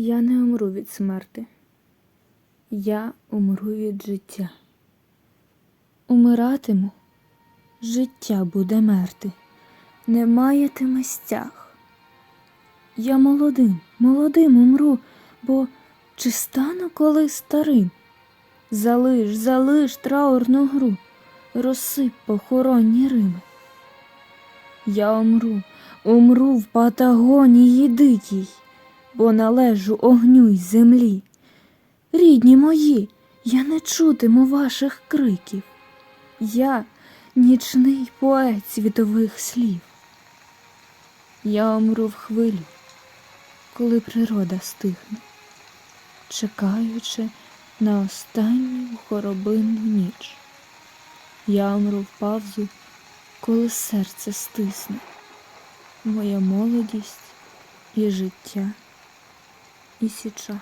Я не умру від смерти. Я умру від життя. Умиратиму, життя буде мерти, не маєтиме стяг. Я молодим, молодим умру, бо чи стану коли старим? Залиш, залиш траурну гру, розсип похоронні рими. Я умру, умру в Патагонії дикій, бо належу огню й землі. Рідні мої, я не чутиму ваших криків. Я нічний поет світових слів. Я умру в хвилю, коли природа стихне, чекаючи на останню хоробинну ніч. Я умру в павзу, коли серце стисне, моя молодість і життя, і січа.